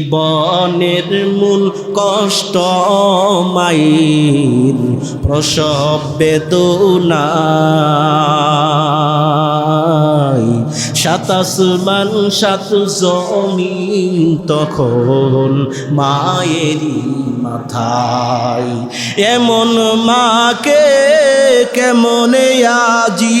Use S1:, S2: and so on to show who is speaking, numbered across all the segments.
S1: জীবনের মূল কষ্ট মায়ের প্রসব বেদনাই সাতাসমান সাত জমিন তখন মায়েরই মাথায়। এমন মাকে কেমনে আজি?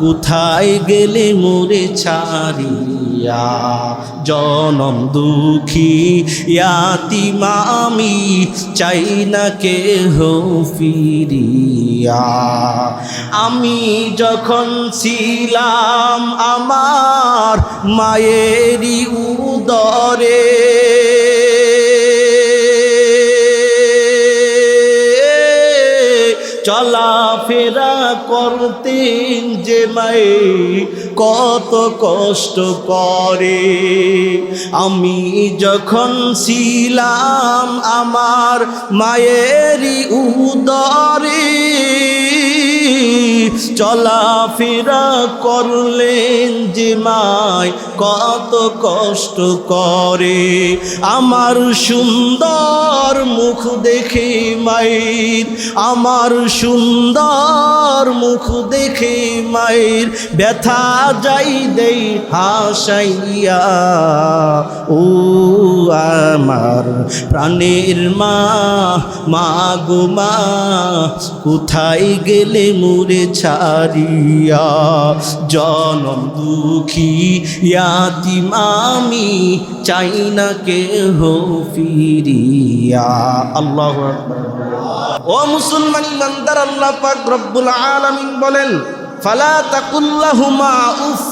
S1: কোথায় গেলে মোরে ছাড়িয়া? জনম দুঃখী ইয়াতি মামি চাই না কে হো ফিরিয়া। আমি যখন ছিলাম আমার মায়েরই উদরে, চলাফেরা করতেন যে মায়ে কত কষ্ট করে। আমি যখন ছিলাম আমার মায়েরই উদরে চলাফেরা করলেন যে মায় কত কষ্ট করে। আমার সুন্দর মুখ দেখে মায়ের, আমার সুন্দর মুখ দেখে মায়ের ব্যথা যাই দেই হাসাইয়া। ও আমার প্রাণের মা মা গো মা, কোথায় গেলে মুরে ছাড়িয়া, জনম দুঃখী ইয়াতি মামি চাই না কে হো ফিরিয়া। আল্লাহ ও মুসলমান ইমানদার, আল্লাহ পাক রব্বুল আলামিন বলেন, ফালা তাকুল্লাহুমা উফ।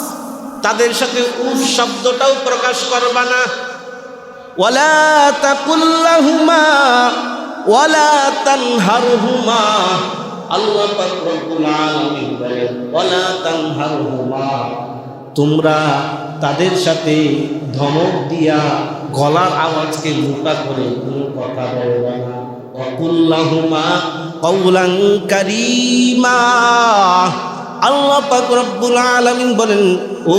S1: তাদের সাথে উফ শব্দটাও প্রকাশ করবা না। ওয়ালা তাকুল্লাহুমা, ওয়ালা তানহারহুমা। তোমরা তাদের সাথে ধমক দিয়া গলার আওয়াজকে মোটা করে কোনো কথা বলবে না। অকুল্লাহুমা কৌলাং কারিমা। আল্লাহ পাক রব্বুল আলামিন বলেন, ও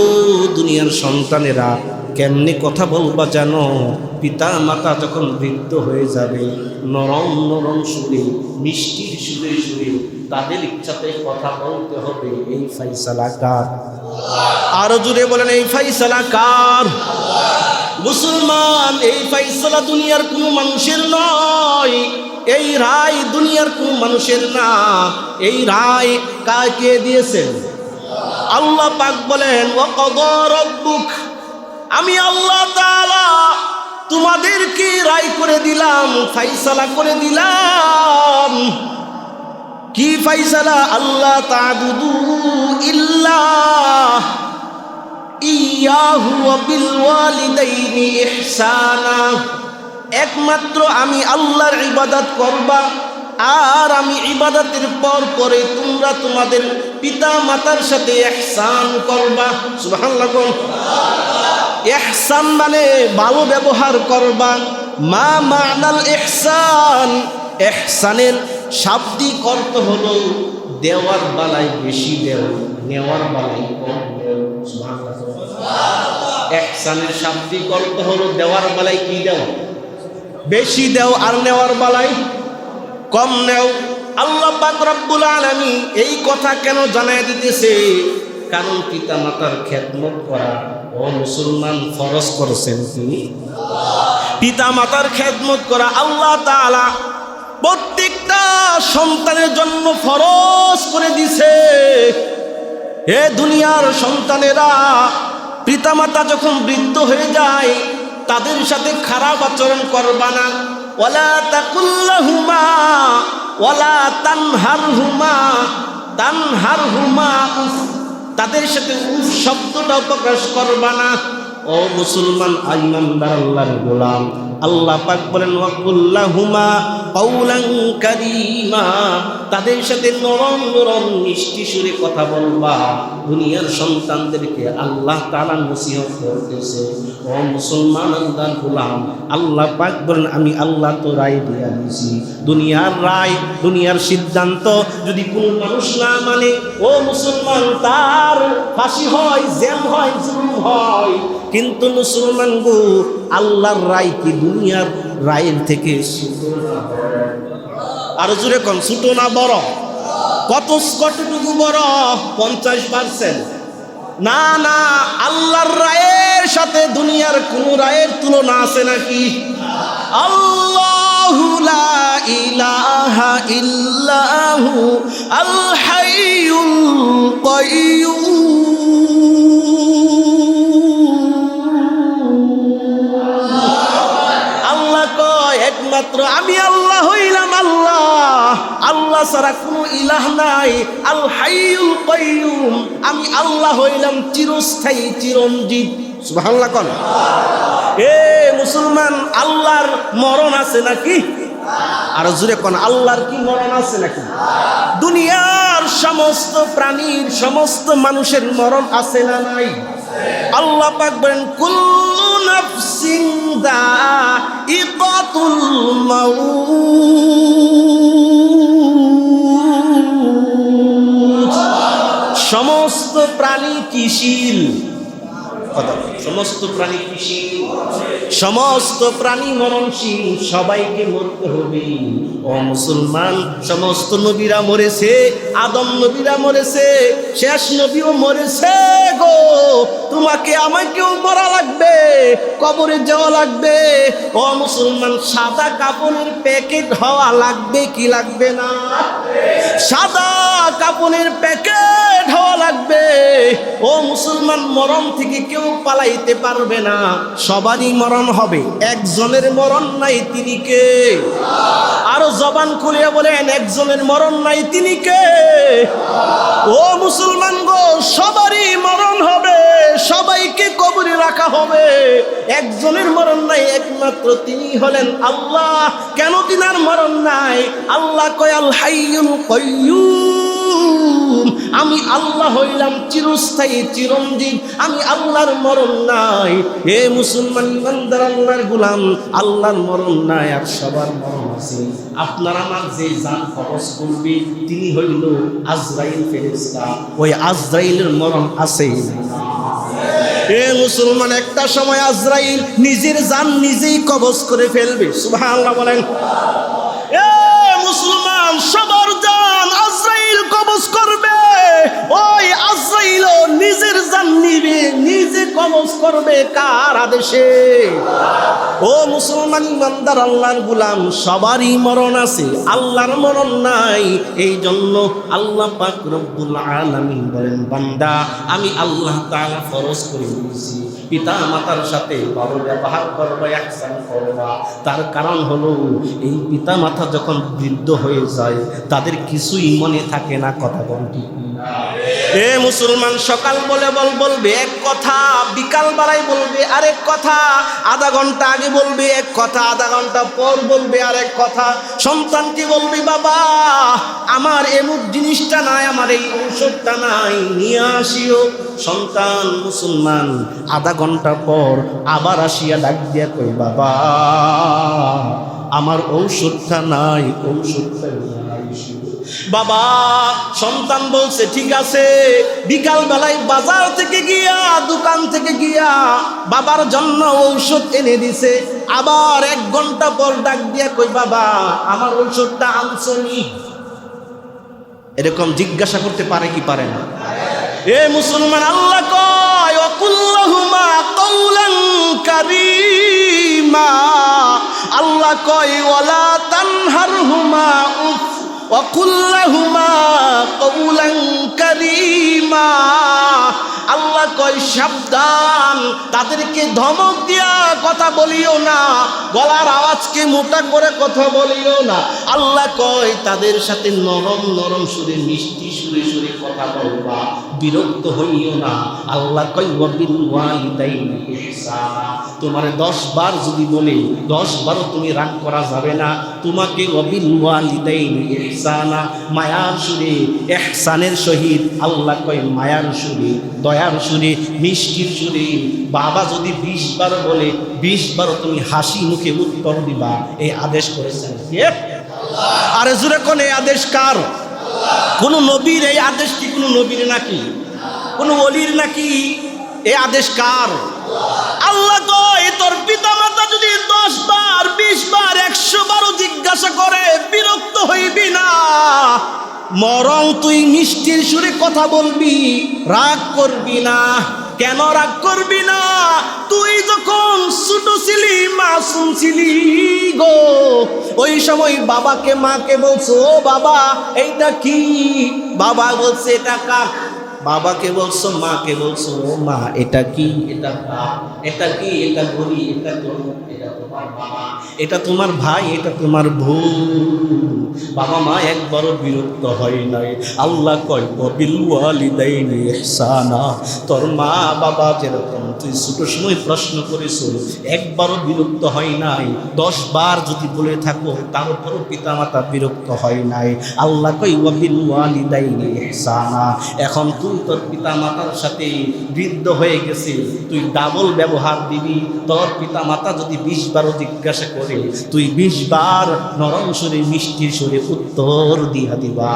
S1: দুনিয়ার সন্তানেরা, কেমনে কথা বলবা জানো? পিতা মাতা যখন বৃদ্ধ হয়ে যাবে, নরম নরম সুরে, মিষ্টির সুরে সুরে তাদের ইচ্ছাতে কথা বলতে হবে। এই ফাইসালা কার? আরও জুড়ে বলেন, এই ফাইসালা কার? মুসলমান, এই ফাইসালা দুনিয়ার কোনো মানুষের নয়, এই রায় দুনিয়ার কোন মানুষের না, এই রায় কাকে দিয়েছেন? আল্লাহ পাক বলেন ও রব্বুক আমি আল্লাহ তাআলা তোমাদেরকে রায় করে দিলাম ফাইসালা করে দিলাম। কি ফাইসালা আল্লাহ তাবুদু ইল্লা একমাত্র আমি আল্লাহর ইবাদত করবা, আর আমি ইবাদতের পর পরে তোমরা তোমাদের পিতা মাতার সাথে এহসান করবা। সুবহানাল্লাহ এহসান মানে ভালো ব্যবহার করবা। মা মানাল এহসান এহসানের শাব্দিক অর্থ হলো দেওয়ার বালাই বেশি দেও নেওয়ার বালাই কম দেও এহসানের শাব্দিক অর্থ হলো দেওয়ার বালাই কি দেও? বেশি দেও আর নেওয়ার বালাই কম নেও। আল্লাহ রব্বুল আলামিন এই কথা কেন জানাই দিতেছে? কারণ পিতা মাতার খেদমত করা ও মুসলমান ফরজ করেছেন তিনি। পিতা মাতার খেদমত করা আল্লাহ তাআলা প্রত্যেকটা সন্তানের জন্য ফরজ করে দিছে। হে দুনিয়ার সন্তানেরা, পিতামাতা যখন বৃদ্ধ হয়ে যায়, তাদের সাথে খারাপ আচরণ করবা না। ওলা তাকুল্লাহুমা ওলা তানহার হুমা তানহার হুমা তাদের সাথে উফ শব্দটাও প্রকাশ করবা না। ও মুসলমান, আইমানদার, আল্লাহর গোলাম। আল্লাহ পাক বলেন, ওয়াকুল্লাহুমা কওলান কারীমা। তাদের সাথে নরম নরম মিষ্টি সুরে কথা বলবা। দুনিয়ার সন্তানদেরকে আল্লাহ তাআলা নসিহত করতেছে। ও মুসলমান আল্লাহর গোলাম, আল্লাহ পাক বলেন, আমি আল্লাহ তো রায় দিয়া দিয়েছি। দুনিয়ার রায়, দুনিয়ার সিদ্ধান্ত যদি কোনো মানুষ না মানে ও মুসলমান, তার ফাঁসি হয় জেল হয়, জুলুম হয়। কিন্তু মুসলমান গো আল্লাহর রায় কি দুনিয়ার রায়ের থেকে? আরও জুড়ে কন, ছোট না বড়? কত কতটুকু বড়? পঞ্চাশ পার্সেন্ট না না, আল্লাহর রায়ের সাথে দুনিয়ার কোন রায়ের তুলনা আছে নাকি? আল্লাহু ইলাহা ইল্লাহু ছাড়া কোনো ইলাহ নাই। আল হাইয়ুল কাইয়ুম। আমি আল্লাহ হইলাম চিরস্থায়ী চিরঞ্জিত সুবহানাল্লাহ কোন। এ মুসলমান, আল্লাহর মরণ আছে নাকি? আর জুড়ে কোন, আল্লাহর কি মরণ আছে নাকি? দুনিয়ার সমস্ত প্রাণীর সমস্ত মানুষের মরণ আছে না নাই? আল্লাহ পাক বলেন, কুল্লু নাফসিন দাইকাতুল মাউত। সমস্ত প্রাণী কিশিল সমস্ত প্রাণী কৃষি সমস্ত প্রাণী মরণশীল, সবাইকে মরতে হবে। ও মুসলমান, সমস্ত নবীরা মরেছে, আদম নবীরা মরেছে, শেষ নবীও মরেছে গো। তোমাকে আমাকেও মরা লাগবে, কবরে যাওয়া লাগবে। ও মুসলমান, সাদা কাপড়ের প্যাকেট হওয়া লাগবে কি লাগবে না? সাদা কাপড়ের প্যাকেট হওয়া লাগবে। ও মুসলমান, মরণ থেকে কেউ পালাইতে পারবে না। সবারই মরণ হবে। একজনের মরণ নাই তিনি কে? আরও জবান খুলে বলেন, একজনের মরণ নাই তিনি কে? ও মুসলমান গো, সবারই মরণ হবে, সবাইকে কবরে রাখা হবে। একজনের মরণ নাই, একমাত্র তিনি হলেন আল্লাহ। কেন তিনার মরণ নাই? আল্লাহ কয়াল হাইয়ুল কয়্যুম আমি আল্লাহ হইলাম চিরস্থায়ী, চিরঞ্জীব। আমি আল্লাহর মরণ নাই। হে মুসলমান ইমানদার আল্লাহর গুলাম, আল্লাহর মরণ নাই আর সবার মরণ আছে। আপনার আমার যে যান খরচ করবে, তিনি হইল আজরাইল ফেরেস্তা ওই আজরাইলের মরণ আছে। এ মুসলমান, একটা সময় আজরাইল নিজের যান নিজেই কবজ করে ফেলবে। সুবহানাল্লাহ বলেন। এ মুসলমান, সবার কবজ করবে। ওই আজরাইল নিজের জান নিবে, নিজে কবজ করবে কার আদেশে? ও মুসলমান ইমানদার আল্লাহর গুলাম, সবারই মরণ আছে, আল্লাহর মরণ নাই। এই জন্য আল্লাহ পাক রব্বুল আলামিন বলেন, বান্দা, আমি আল্লাহ তাআলা ফরজ করে দিয়েছি। পিতা মাতার সাথে ভালো ব্যবহার করবা একসান করবা। তার কারণ হলো, এই পিতা মাতা যখন বৃদ্ধ হয়ে যায়, তাদের কিছুই মনে থাকে না, কথা বলটি এ মুসলমান, সকাল বলে বল বলবে, এক কথা বিকাল বেলায় বলবে, আরেক কথা আধা ঘণ্টা আগে বলবে, এক কথা আধা ঘণ্টা পর বলবে, আরেক কথা সন্তানকে বলবে, বাবা, আমার এমুক জিনিসটা নাই, আমার এই ঔষধটা নাই, নিয়ে আসিও। সন্তান মুসলমান, আধা ঘণ্টা পর আবার আসিয়া ডাক দিয়া কই বাবা, আমার ঔষধটা নাই, ঔষধটা বাবা, সন্তান বলছে, ঠিক আছে বিকাল বেলায় বাজার থেকে গিয়া, দোকান থেকে গিয়া বাবার জন্য ঔষধ এনে দিছে। আবার এক ঘণ্টা পর ডাক দিয়া কই বাবা, আমার ঔষধটা আনছনি এরকম জিজ্ঞাসা করতে পারে কি পারে না। এ মুসলমান, আল্লাহ কয়, অকুল্লাহুমা কৌলান কারীমা। আল্লাহ কয়, ওয়ালা তানহারহুমা উফ وقلهما قولا كريما আল্লাহ কয় সাবধান তাদেরকে ধমক দিয়া কথা বলিও না গলার আওয়াজকে মোটা করে কথা বলিও না আল্লাহ কয় তাদের সাথে নরম নরম সুরে মিষ্টি সুরে সুরে কথা কথা বলবা বিরক্ত হইও না আল্লাহ কই ওয়াবিল ওয়ালিদাইনি ইহসানা তোমার দশ বার যদি বলে দশ বারও তুমি রাগ করা যাবে না তোমাকে মায়ার সুরে, এহসানের সহিত, আল্লাহ কয় মায়ার সুরে, দয়ার সুরে, মিষ্টির সুরে। বাবা যদি বিশ বার বলে বিশ বারও তুমি হাসি মুখে উত্তর দিবা, এই আদেশ করেছেন আরে জুড়ে কোন এই আদেশ কার? কোন নবীর এই আদেশ কি কোনো নবীর নাকি? কোন অলির নাকি? এই আদেশ কার? আল্লাহ কয়, তোর পিতা মাতা মরং তুই মিষ্টির সুরে কথা বলবি। রাগ করবি না। কেন রাগ করবি না? তুই যখন ছোট ছিলি মাসুম ছিলি গো। ওই সময় বাবাকে মাকে বলছো, "ও বাবা, এইটা কি? বাবা বলছে, এটা কাক? বাবাকে বলছো, মাকে বলছো, "ও মা, এটা কি? এটা এটা কি? এটা গরি। এটা এটা তোমার বাবা। এটা তোমার ভাই। এটা তোমার ভুল বাবা মা একবারও বিরক্ত হয় নাই। আল্লাহ কয় বিল ওয়ালিদাইনি ইহসানা। তোর মা বাবা যেরকম, তুই ছোট সময় প্রশ্ন করিস একবারও বিরক্ত হয় নাই। দশ বার যদি বলে থাকো, তার উপরও পিতামাতা বিরক্ত হয় নাই। আল্লাহ কই ওয়াবিল ওয়ালিদাইনি ইহসানা। এখন তুই তোর পিতামাতার সাথে বৃদ্ধ হয়ে গেছে, তুই ডাবল ব্যবহার দিবি। তোর পিতামাতা যদি বিশ বারও জিজ্ঞাসা করে, তুই বিশ বার নরম সুরে মিষ্টির সুরে উত্তর দিয়া দিবা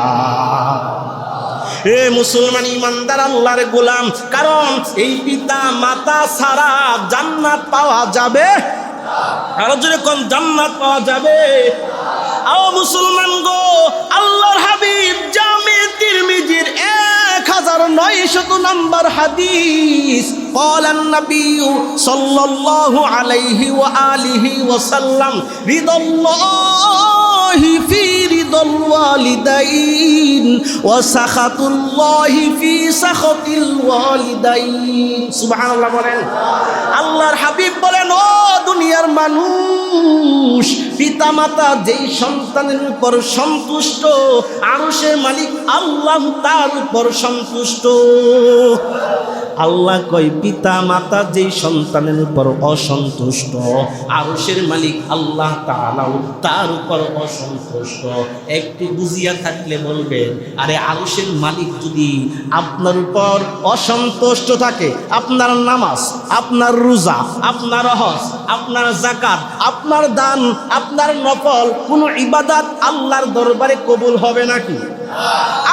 S1: এ মুসলমান ইমানদার আল্লাহর গোলাম কারণ এই পিতা মাতা ছাড়া জান্নাত পাওয়া যাবে আরো জোরে কোন জান্নাত পাওয়া যাবে আও মুসলমান গো আল্লাহর হাবিব জামে তিরমিজির এক হাজার নয়শত নম্বর হাদিস قال النبي صلى الله عليه وآله وسلم رضا الله في رضا الوالدين وسخط الله في سخط الوالدين سبحان الله বলেন আল্লাহর হাবিব বলেন ও দুনিয়ার মানুষ পিতামাতা যেই সন্তানের উপর সন্তুষ্ট আরশের মালিক আল্লাহ তার উপর সন্তুষ্ট আল্লাহ কয়, পিতা, মাতা যেই সন্তানের উপর অসন্তুষ্ট, আরশের মালিক আল্লাহ তাআলাও তার উপর অসন্তুষ্ট। একটু বুঝিয়া থাকলে বলবেন, আরে আরশের মালিক যদি আপনার উপর অসন্তুষ্ট থাকে, আপনার নামাজ, আপনার রোজা, আপনার হজ, আপনার জাকাত আপনার দান, আপনার নকল কোনো ইবাদাত আল্লাহর দরবারে কবুল হবে নাকি?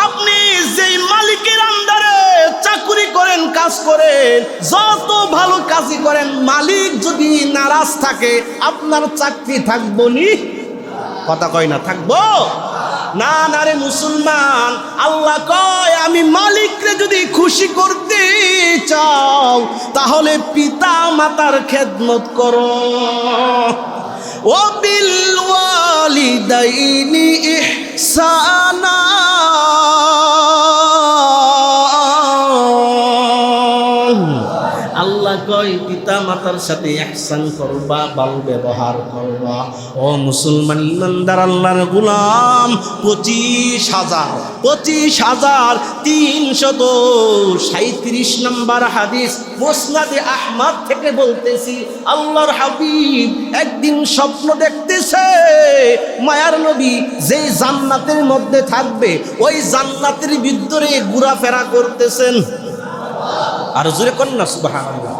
S1: আপনি যেই মালিকের আন্ডারে চাকুরি করেন, কাজ করেন, যত ভালো কাজই করেন, মালিক যদি নারাজ থাকে, আপনার চাকরি থাকব নি? কথা কয় না, থাকব? না না রে মুসলমান, আল্লাহ কয়, আমি মালিককে যদি খুশি করতে চাও, তাহলে পিতা মাতার খেদমত করো। ও বিল ওয়ালিদাইনি ইহসানা। আল্লাহ কয় পিতা মাতার সাথে একসান করবা, বাল ব্যবহার করবা। ও মুসলমান ইমানদার, আল্লাহর গুলাম, পঁচিশ হাজার পঁচিশ হাজার তিনশত সাঁত্রিশ নম্বর হাদিস মোসনাদে আহমদ থেকে বলতেছি, আল্লাহর হাবিব একদিন স্বপ্ন দেখতেছে, মায়ার নবী যেই জান্নাতের মধ্যে থাকবে, ওই জান্নাতের ভিতরে ঘোরাফেরা করতেছেন। আর জোরে কন্যা সুবহানাল্লাহ।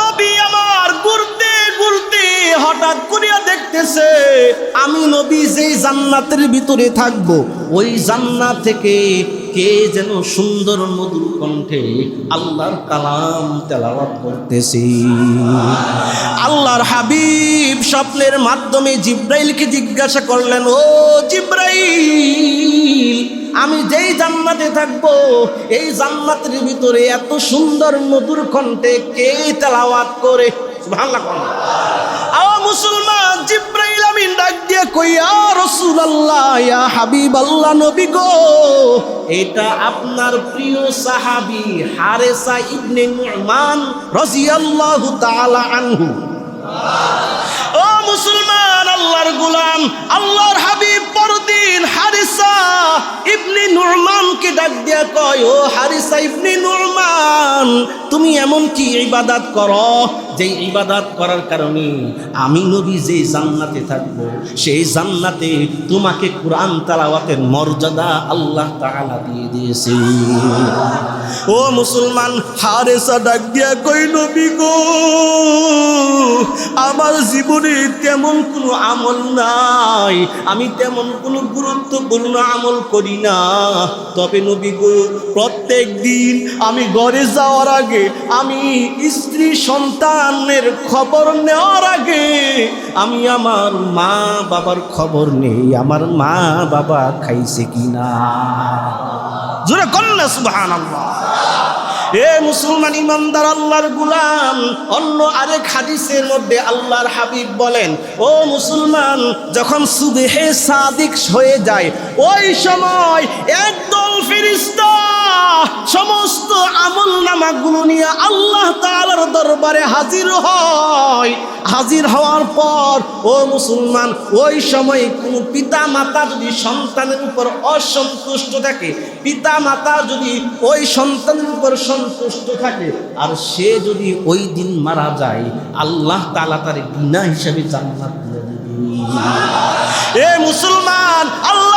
S1: নবী আমার ঘুরতে ঘুরতে হঠাৎ করিয়া দেখতেছে, আমি নবী যেই জান্নাতের ভিতরে থাকব, ওই জান্নাত থেকে কে যেন সুন্দর মধুর কণ্ঠে আল্লাহর কালাম তেলাওয়াত করতেছি। আল্লাহর হাবিব স্বপ্নের মাধ্যমে জিব্রাইলকে জিজ্ঞাসা করলেন, ও জিব্রাইল আমি যেই জান্নাতে থাকব, এই জান্নাতের ভিতরে এত সুন্দর মধুর কণ্ঠে কে তেলাওয়াত করে? ভালো আও মুসলমান, জিব্রাইল আমিন ডাক দিয়ে কইয়া রাসূলুল্লাহ, ইয়া হাবিবাল্লাহ নবী গো। এটা আপনার প্রিয় সাহাবী হারেসা ইবনে নুমান রাদিয়াল্লাহু তাআলা আনহু। ও মুসলমান, আল্লাহর গুলাম, আল্লাহর হাবিব, পরদিন হারিসা ইবনি নুরমানকে ডাক দিয়া কয়, ও হারিসা ইবনি নুরমান, তুমি এমন কি ইবাদাত করো? যে ইবাদাত করার কারণে আমি নবী যে জান্নাতে থাকব, সেই জান্নাতে তোমাকে কোরআন তালাওয়াতের মর্যাদা আল্লাহ তাআলা দিয়ে দিয়েছে। ও মুসলমান, হারেসা ডাক দিয়া কই নবী গো, আমার জীবনে তেমন কোনো আমল নাই, আমি তেমন কোনো গুরুত্বপূর্ণ আমল করি না। তবে নবী গো, প্রত্যেক দিন আমি ঘরে যাওয়ার আগে আমি স্ত্রী সন্তানের খবর নেওয়ার আগে আমি আমার মা বাবার খবর নেই, আমার মা বাবা খাইছে কিনা? জোরে কন্যা সুবহান এ মুসলমান ইমানদার, আল্লাহর গুলাম। অন্য আরেক হাদিসের মধ্যে আল্লাহর হাবিব বলেন, ও মুসলমান, যখন সুদেহে সাদিক হয়ে যায়, ওই সময় একদল ফিরিস্তা সমস্ত আমল নামাগুলো নিয়ে আল্লাহ তাআলার দরবারে হাজির হয় হাজির হওয়ার পর, ও মুসলমান, ওই সময় কোনো পিতা মাতা যদি সন্তানের উপর অসন্তুষ্ট থাকে পিতা মাতা যদি ওই সন্তানের উপর সন্তুষ্ট থাকে, আর সে যদি ওই দিন মারা যায়, আল্লাহ তালা তার বিনা হিসাবে জান্নাত। এ মুসলমান আল্লাহর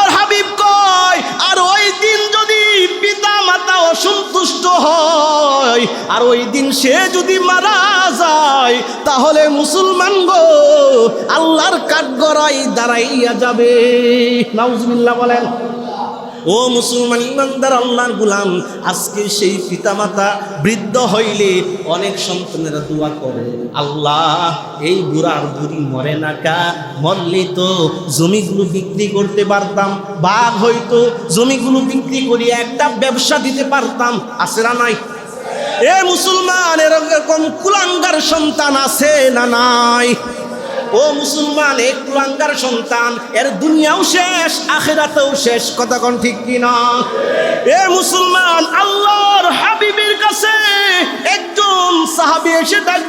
S1: কয় আর ওই দিন যদি পিতা মাতা অসন্তুষ্ট হয়, আর ওই দিন সে যদি মারা যায়, তাহলে মুসলমান গো, আল্লাহর কাঠগড়াই দাঁড়াইয়া যাবে। নাউজুবিল্লাহ বলেন। ও মুসলমান ইমানদার আল্লাহর গুলাম, আজকে সেই পিতামাতা বৃদ্ধ হইলে অনেক সন্তানেরা দোয়া করে, আল্লাহ, এই বুড়ার বুড়ি মরে না কা, মরলে তো জমিগুলো বিক্রি করতে পারতাম, বাঘ হয়তো জমিগুলো বিক্রি করিয়া একটা ব্যবসা দিতে পারতাম না নাই? এ মুসলমান, এরকম কুলাঙ্গার সন্তান আছে না নাই? ও মুসলমান এক কুলাঙ্গার সন্তান, এর দুনিয়াও শেষ, আখেরাতেও শেষ, কথা কোন ঠিক কিনা? এ মুসলমান, আল্লাহর হাবিবের কাছে একজন সাহাবি এসে ডাক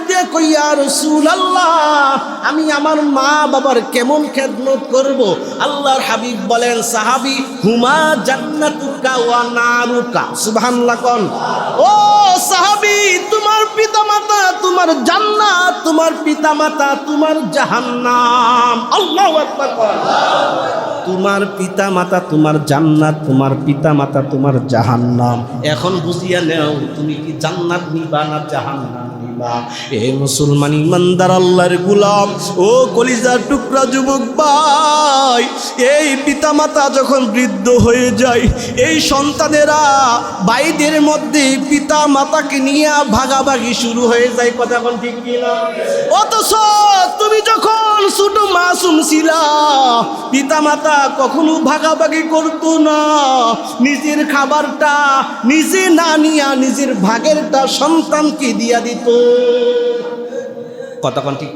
S1: আমি আমার মা বাবার কেমন খেদমত করব? আল্লাহর হাবিব বলেন, সাহাবী, হুমা জান্নাতুকা ওয়া নারুকা? ও সাহাবী, তোমার পিতামাতা, তোমার জান্নাত, তোমার পিতামাতা, তোমার জাহান্নাম। আল্লাহু আকবার তোমার পিতা মাতা তোমার জান্নাত, তোমার পিতা মাতা তোমার জাহান্নাম। এখন বুঝিয়া নেও, তুমি কি জান্নাত নিবা না জাহান্নাম নিবা এ মুসলমান ইমানদার আল্লাহর গুলাম, ও কলিজার টুকরা যুবক ভাই, এই পিতা মাতা যখন বৃদ্ধ হয়ে যায়, এই সন্তানেরা বাইদের মধ্যে পিতা মাতাকে নিয়ে ভাগাভাগি শুরু হয়ে যায়, কথা কোন ঠিক কিনা? অথচ তুমি যখন ছোট মাসুম ছিলা পিতা মাতা কখনো ভাগাভাগি করতো না। নিজের খাবারটা নিজে না নিয়া নিজের ভাগেরটা সন্তানকে দিয়া দিত। কতক্ষণ ঠিক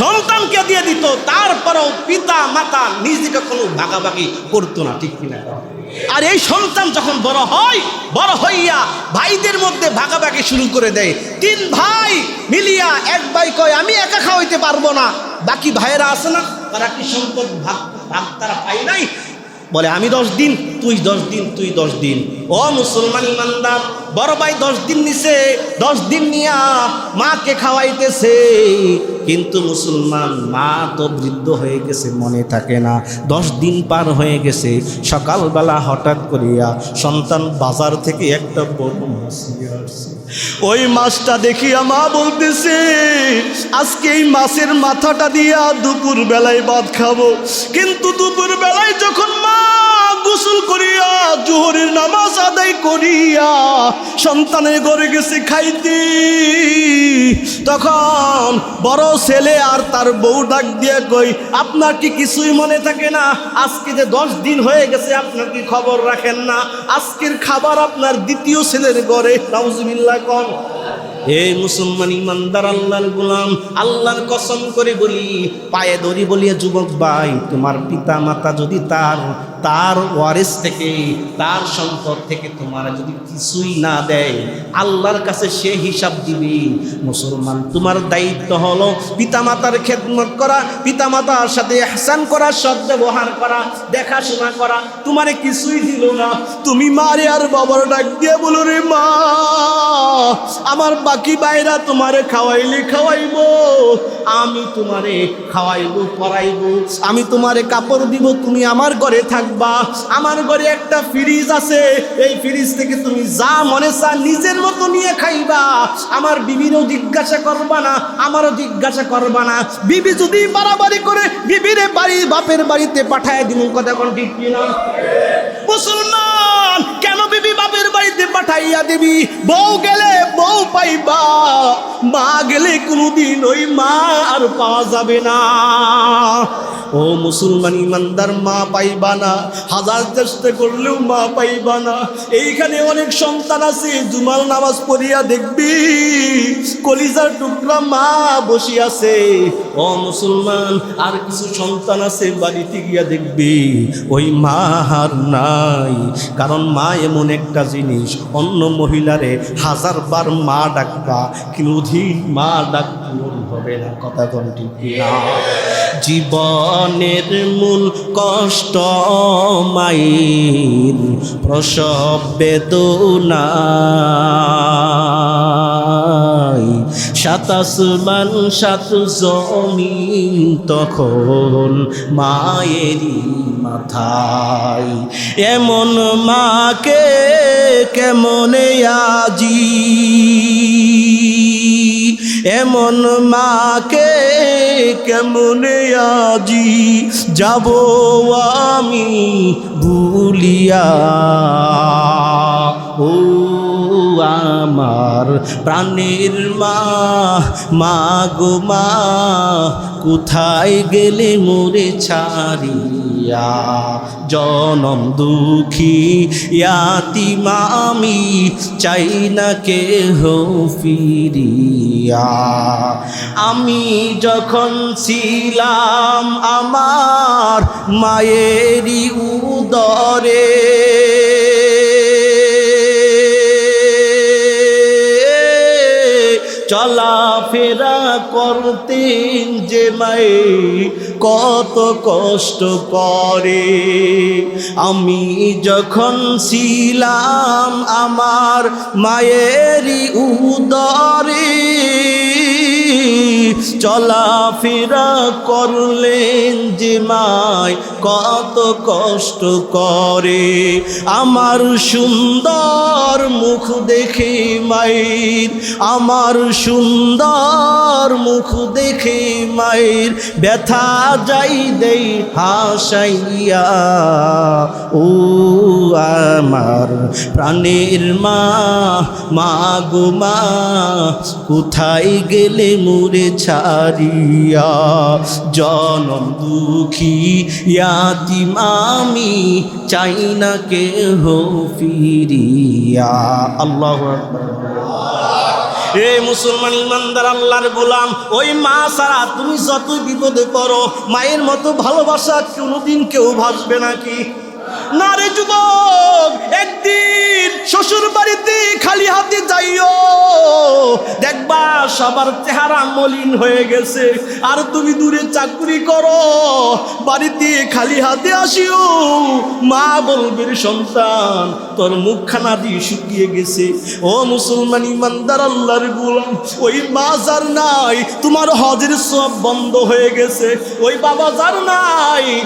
S1: সন্তানকে দিয়ে দিত, তারপরেও পিতা, মাতা নিজেকে কোনো ভাগাভাগি করতো না, ঠিক কিনা? আর এই সন্তান যখন বড় হয়, বড় হইয়া ভাইদের মধ্যে ভাগাভাগি শুরু করে দেয়। তিন ভাই মিলিয়া এক ভাই কয়, আমি একা খাওয়াইতে পারব না। বাকি ভাইয়েরা আছে না? তারা কি সম্পদ ভাগ ভাগ তারা পাই নাই? বলে, আমি দশ দিন তুই দশ দিন, তুই দশ দিন। ও মুসলমান ইমানদার বড় ভাই দশ দিন নিছে, দশ দিন নিয়া মাকে খাওয়াইতেছে। কিন্তু মুসলমান, মা তো বৃদ্ধ হয়ে গেছে, মনে থাকে না। দশ দিন পার হয়ে গেছে, সকালবেলা হঠাৎ করিয়া সন্তান বাজার থেকে একটা বড় মাছ নিয়ে আসছে। ওই মাছটা দেখিয়া মা বলতেছে, আজকে এই মাছের মাথাটা দিয়া দুপুর বেলায় ভাত খাব। কিন্তু দুপুর বেলায় যখন মা গোসল করিয়া, জোহরের নামাজ আদায় করিয়া সন্তানের ঘরে গেছে খাইতে তখন বড় ছেলে আর তার বউ ডাক দিয়ে কই আপনার কি কিছুই মনে থাকে না? আজকে যে দশ দিন হয়ে গেছে, আপনার কি খবর রাখেন না? আজকের খাবার আপনার দ্বিতীয় ছেলের ঘরে। নাউজুবিল্লাহ কন। হে মুসলমান ইমানদার, আল্লাহর গুলাম, আল্লাহর কসম করে বলি, পায়ে দড়ি বলিয়া যুবক ভাই, তোমার পিতা মাতা যদি তার তার ওয়ারিস থেকে, তার সম্পদ থেকে তোমার যদি কিছুই না দেয়, আল্লাহর কাছে সে হিসাব দিবে। মুসলমান, তোমার দায়িত্ব হলো পিতামাতার খেদমত করা, পিতামাতার সাথে এহসান করা, সৎ ব্যবহার করা, দেখাশোনা করা। তোমারে কিছুই দিল না। তুমি মারে আর বাবার ডাক দিয়ে বলো রে মা, আমার বাকি বাইরা তোমারে খাওয়াইলে খাওয়াইবো, আমি তোমারে খাওয়াইবো, পরাইবো, আমি তোমারে কাপড় দিব, তুমি আমার ঘরে থাকবা। আমার ঘরে একটা ফ্রিজ আছে। এই ফ্রিজ থেকে তুমি যা মনে চা নিজের মতো নিয়ে খাইবা। আমার বিবিরও জিজ্ঞাসা করবা না, আমারও জিজ্ঞাসা করবা না। বিবি যদি বাড়াবাড়ি করে, বিবিরে বাড়ি বাপের বাড়িতে পাঠায় দিন কথা কোন ঠিক কিনা? বাড়িতে পাঠাইয়া দিবি। বউ গেলে বউ পাইবা। মা গেলে কোনোদিন ওই মা আর পাওয়া যাবে না। ও মুসলমান ইমানদার, মা পাইবা না। হাজার চেষ্টা করলেও মা পাইবা না। এইখানে অনেক সন্তান আছে জুমাল নামাজ পড়িয়া দেখবি। কলিজার টুকরা মা বসে আছে ও মুসলমান, আর কিছু সন্তান আছে, বাড়িতে গিয়া দেখবি। ওই মা আর নাই। কারণ মা এমন একটা জিনিস। অন্য মহিলারে হাজার বার মা ডাকবা কোনোদিন মা ডাক পূরণ হবে না, কথা কন্টি জীবনের মূল কষ্ট মায়ের প্রসব বেদনা। সাতাশ মান সাত জমিন তখন মায়েরই মাথায়। এমন মাকে কেমনে আজি? এমন মাকে কেমনে আজি? যাব আমি ভুলিয়া। আমার প্রাণের মা মা গো মা, কোথায় গেলে মোরে ছাড়িয়া? জনম দুঃখী ইয়াতি মামি চাই না কে হো ফিরিয়া। আমি যখন ছিলাম আমার মায়েরই উদরে চলাফেরা করতেন যে মায়ে কত কষ্ট করে। আমি যখন ছিলাম আমার মায়েরই উদরে চলাফেরা করলেন যে মায় কত কষ্ট করে। আমার সুন্দর মুখ দেখে মায়ের, আমার সুন্দর মুখ দেখে মায়ের ব্যথা যাই দেই হাসাইয়া। ও আমার প্রাণের মা মা গো মা, কোথায় গেলে মুরে ছাড়িয়া, জনম দুঃখী ইয়াতি মামি চাই না কে হো ফিরিয়া। আল্লাহ এ মুসলমান ইমানদার, আল্লাহর গোলাম, ওই মা ছাড়া তুমি যতই বিপদে করো মায়ের মতো ভালোবাসা কোনোদিন কেউ ভাসবে নাকি? না রে যুবক, একদিন শ্বশুর বাড়িতে খালি হাতে যাইও। দেখবা সবার চেহারা মলিন হয়ে গেছে। আর তুমি দূরে চাকরি করো। বাড়িতে খালি হাতে আসিও। মা বলবে রে সন্তান, তোর মুখখানা দিয়ে শুকিয়ে গেছে। ও মুসলমান ইমানদার আল্লাহর গোলাম, ওই মা যার নাই, তোমার হজের সব বন্ধ হয়ে গেছে। ওই বাবা যার নাই